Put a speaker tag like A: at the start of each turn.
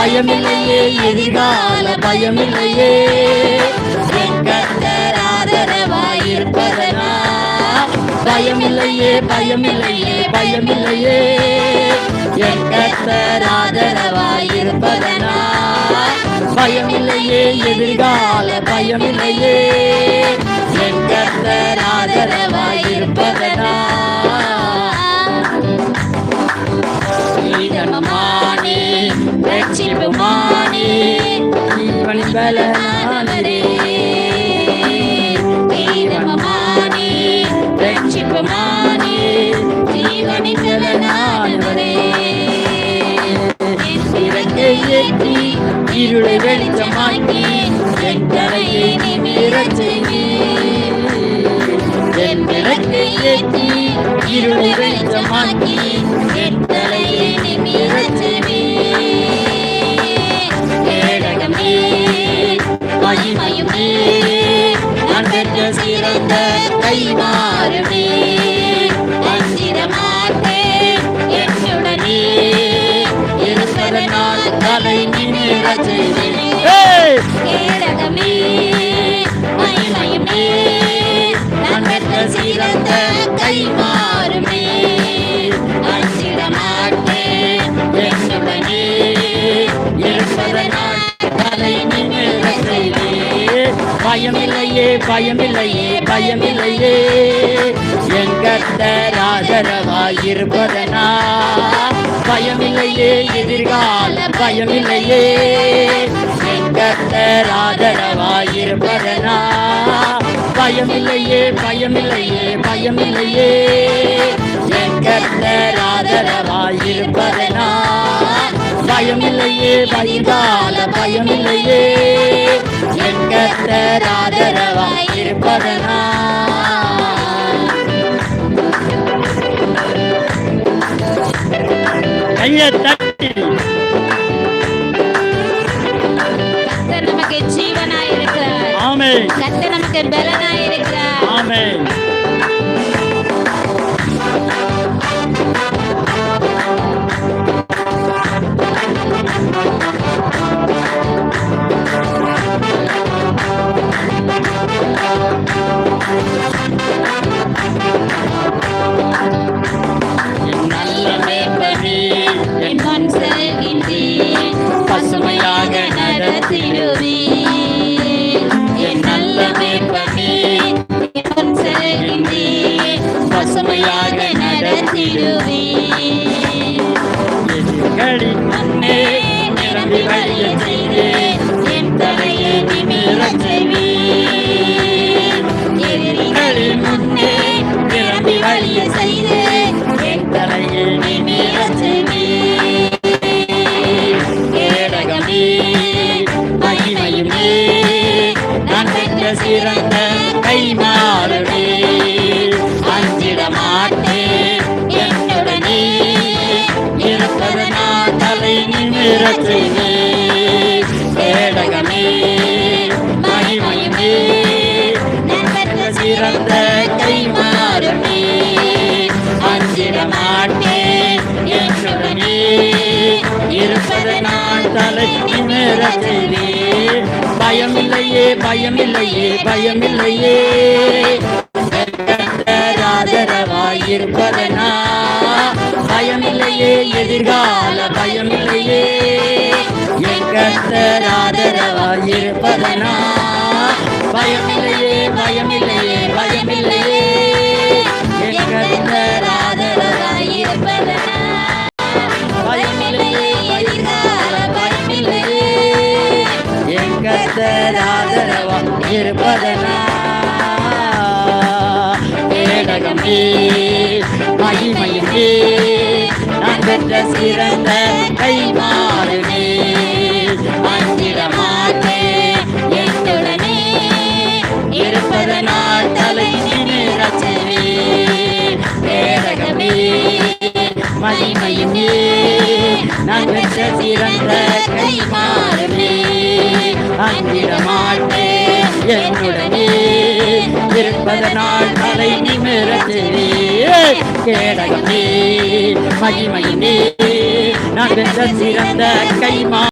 A: பயமில்லையே எதிர்கால பயமில்லையே. ஆதரவாயிருப்பதனா பயமில்லையே பயமில்லையே பயமில்லையே. என் கர்த்தர் ஆதரவாயிருப்பதனா பயமில்லையே எதிர்கால பயமில்லையே. என் கர்த்தர் ஆதரவாயிருப்பதனா இருளை வெளிச்சமாக்கி என் தலையை நிமிரச் செய்வீர் என் விளக்கை ஏற்றி இருளை வெளிச்சமாக்கி என் சிறந்த கைமாறுமே. அஞ்சிட மாட்டேன் என்னுடனே. இருப்பதனால் தலை நிமிரச் செய்வேன்
B: கேடகமே மகிமையுமே. சிறந்த கைமாறுமே.
A: பயமில்லையே பயமில்லையே பயமில்லையே. என் கர்த்தர் ஆதரவாயிருப்பதனா? பயமில்லையே எதிர்கால பயமில்லையே. என் கர்த்தர் ஆதரவாயிருப்பதனா? பயமில்லையே பயமில்லையே பயமில்லையே. என் கர்த்தர் ஆதரவாயிருப்பதனா? பயமில்லையே பயங்கால பயமில்லையே. என் கர்த்தர் ஆதரவாயிருப்பதனா கையை தட்டி.
B: கர்த்தர் நமக்கு ஜீவனாய் இருக்கிறார்
A: ஆமே
B: கர்த்தர் நமக்கு பலனாய் இருக்கிறார்
A: ஆமே
B: நடத்திடுவேன்
A: எதிர்களின் முன்னே நிரம்பி வழிய செய்தேன்
B: என் தலையை நிமிரச் செய்வேன் எதிரிகளின் முன்னே நிரம்பி வழிய செய்து என் தலையை நிமிரச் செய்வேன்
A: கேடகமே மகிமையுமே நான் பெற்ற சிறந்த நிமிரச் செய்வேன் மகிமையுமே நான் சிறந்த கைமாறுமே அஞ்சிட மாட்டேன் என்னுடனே இருப்பதனால் தலை நிமிரச் பயமில்லையே பயமில்லையே பயமில்லையே. ஆதரவாயிருப்பதனா பயமில்லையே எதிர்கால பயமில்லையே. என் கர்த்தர் ஆதரவாயிருப்பதனா பயமில்லையே பயமில்லையே பயமில்லையே. என் கர்த்தர் ஆதரவாயிருப்பதனா பயமில்லையே எதிர்கால பயமில்லையே. என் கர்த்தர் ஆதரவா இருப்பதனா கேடகமே மகிமையுமே நான் பெற்ற சிறந்த கைமாறுமே. அஞ்சிட மாட்டேன் என்னுடனே இருப்பதனால் தலை நிமிரச் செய்வேன் கேடகமே மகிமையுமே. நான் பெற்ற சிறந்த கைமாறுமே. அஞ்சிட மாட்டேன் என்னுடனே இருப்பதனால் தலை நிமிரச்சே கேடகமே மகிமையினே நான் பெற்ற சிறந்த கைமா